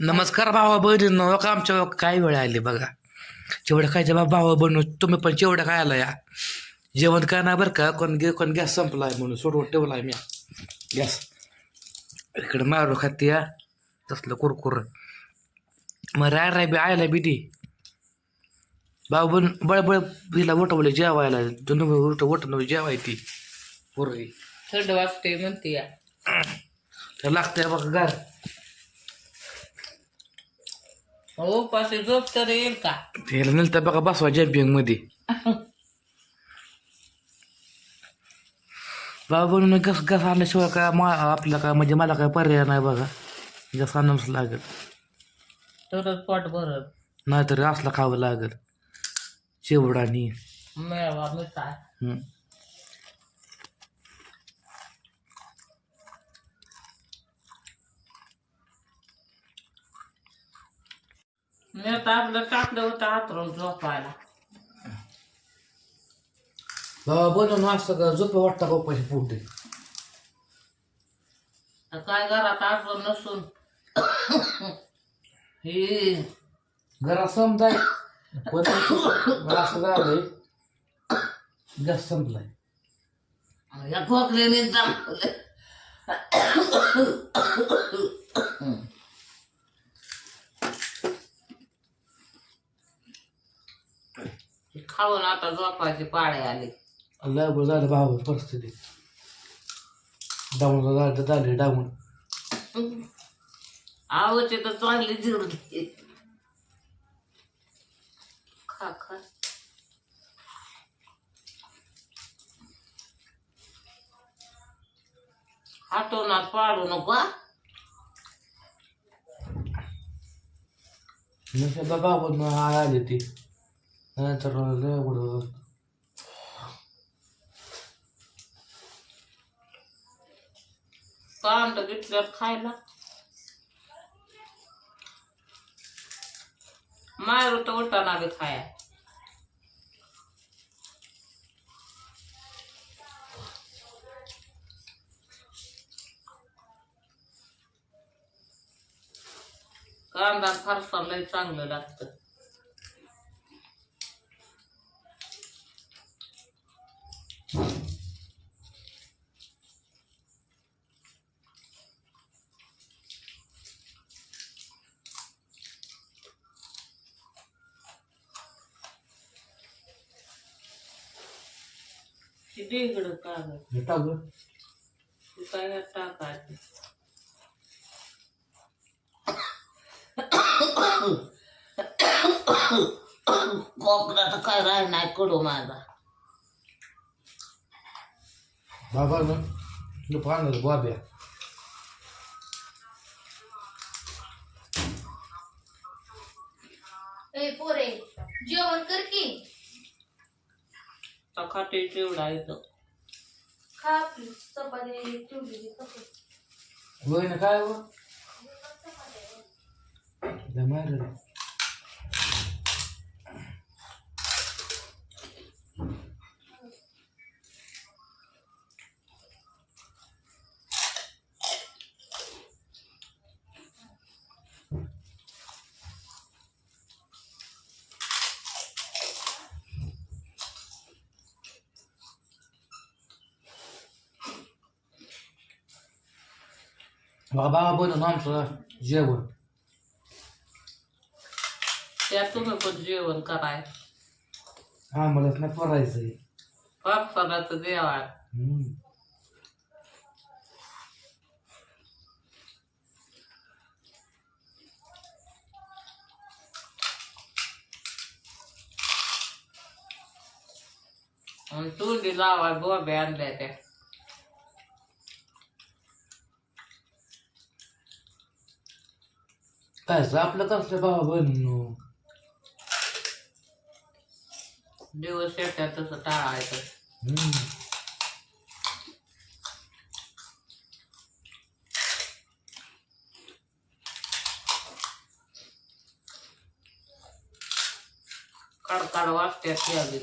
नमस्कार भावा बहिणींनो का आमच्या काय वेळ आली बघा. जेवढं खायचं बा भावा बनू तुम्ही पण जेवढं खायला या. जेवण काय नाही बरं का कोण गे कोण गॅस संपला आहे म्हणून सोडवून ठेवला आहे मी. गॅस. इकडे मारू खाते या तसलं कुरकुर. मग राय राय बी आयला बी दी भाऊ बन बळबळ हिला उठवले जेवायला जुनं उठ उठणं जेवाय ती. पोरगी. थंड वाजते म्हणते या. तर लागतंय बघा गार हो पासे झोप तर येईल का? त्याला नंतर बघा बसवा जम्पिंगमध्ये. बाबा बनून गस गस आणल्याशिवाय काय मा आपल्याला काय म्हणजे मला काय पर्याय नाही बघा. गस आणूनच लागेल. तरच पोट भरत नाहीतर असला खावं लागेल. शेवडानी मेळवा हम्म. मी आता आपलं टाकलं होतं हातरून झोपायला. बाबा बनवून असं झोप वाटतं का उपाशी पोटे? तर काय घरात असं नसून. हे. जरा समजाय. पण असं झालंय गॅस संपलाय. या खोकल्याने आता झोपायची पाळे आली. लय झालं बाबा परिस्थिती. डाऊन झालं झाले डाऊन. आवचे तर चांगली जिरली खा खा. हातोनात पाडू नको हा. नसे बाबा आले ती. नंतर लय एवढं कांद घेतल्यात खायला मारू तर उठाना बी खाया कांदा फारसा लय चांगलं लागतं किती इकडं कागद? हे टाक ते काय टाकायचं कोकणात काय राह नाही कडू माझा? बाबा ना तुला पाहणार बाब्या. ए पोरे जेवण कर की? चखाटे चिवडा येतो खा आपली चपाती चपाती. होय ना काय हो? जमायला रे. बाबा बनवून आमचं जेवण त्यात पण जेवण कराय आम्हालाच नाही करायचंय पापसालाचं जेवाय हम्म. आणि तोंडी लावाय बोबे आणल्या त्या असं आपलं कसलं बाबा बनवून दिवस येत्या तसं टाळायचं. कडकड वाजत्यात त्यावी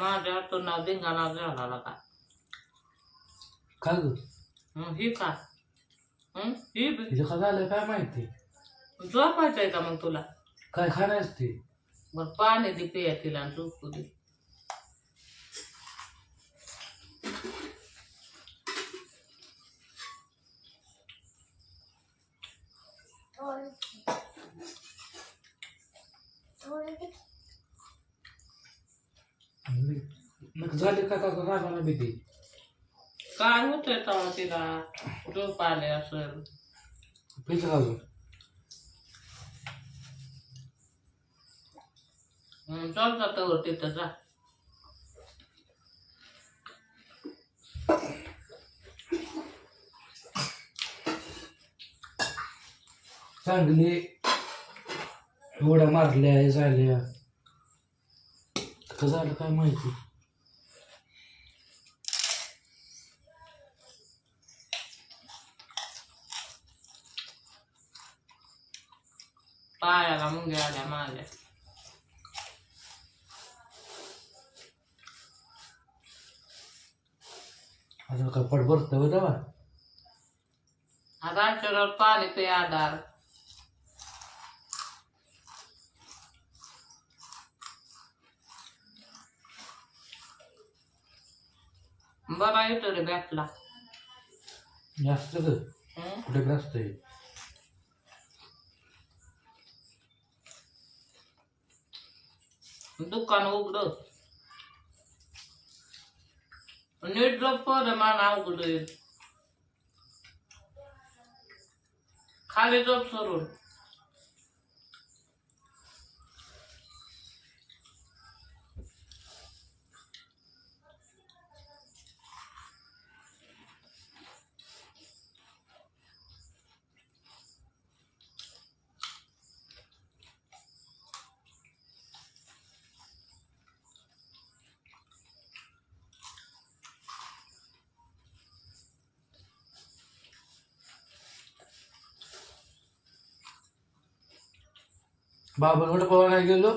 माझ्या नाव धिंगाणा झाला का काय? ग? मग ही का हं? ही बी. तिचं का झालं काय माहिती? झोपायचंय का मग तुला? काय खाणार ते. बर पाणी दे पिया तिला आणि झोपू दे मग झाले का का रागाला भीती काय होतंय तेव्हा तिला? झोप आले असेल का अजून? हं, चल जातं तिथं जा. चांगले. उड्या मारल्या हे झाल्या. का झालं काय माहिती? पायाला मुंग्या आल्या माझ्या आता काय पट भरतं हो तेव्हा आता आमच्याकडे पाणी पे आधार बरा येतो रे बॅटला जास्त? कुठे जास्त आहे दुकान उघड. नीट जप मला उघड. खाली जप सरून बाबा कुठं पवायला गेलो?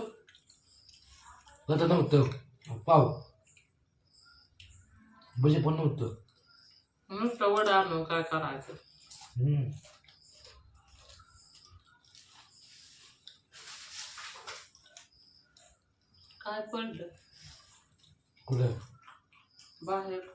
जात नव्हतं पाव भजी पण नव्हतं. नुसतं वड आणून काय करायचं? हम्म. काय पडलं? कुठं? बाहेर.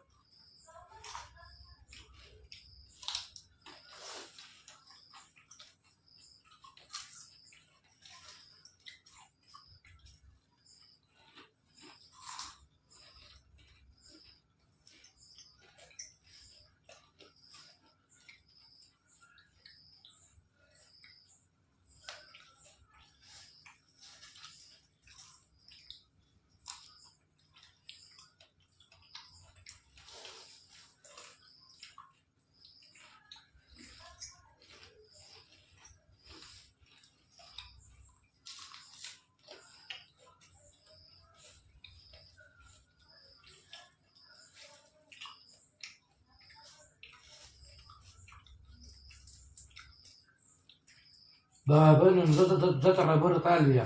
बरं आली या.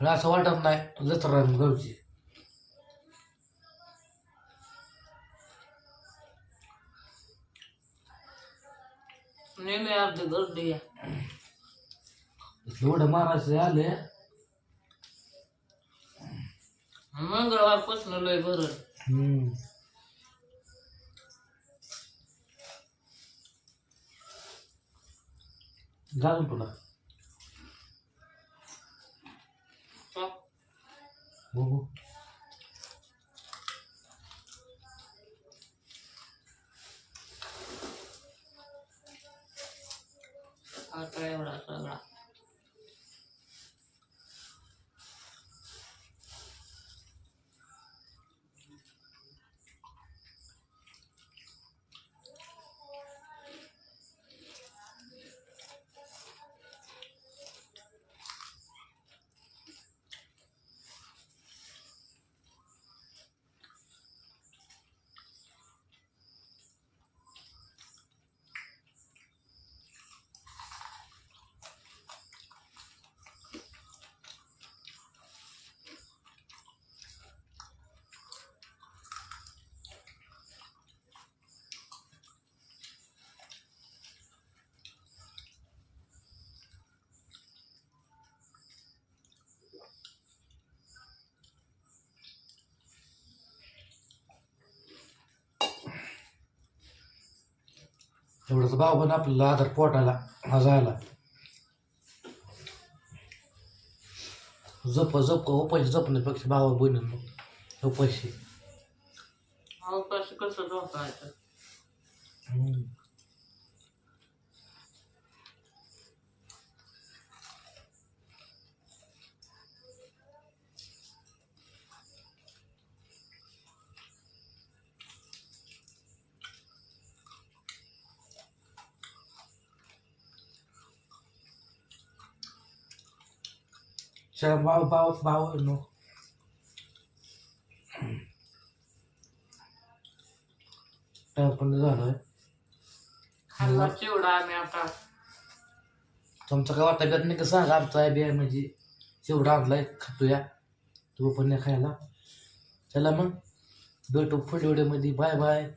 पण असं वाटत नाही जत्रा गावची. नेहमी अर्धी गर्दी एवढं महाराष्ट्र आले मंगळवारपासून लय भरल हम्म. झालं तुला. बघू तेवढंच पण आपल्याला आधार पोटाला हा झाला जप जप उपाशी जपण्यापेक्षा भावा बहिणी उपाशी कसं कसं झोपायचं भाव भाव नो टाइम पण झालं खाल्ला चिवडा आम्ही आता तुमचं काय वाटतं नाही का सांगा आमचा आहे बिया म्हणजे जेवढा आणलाय खातोया तू पण नाही खायला चला मग भेटू पुढल्या व्हिडिओमध्ये बाय बाय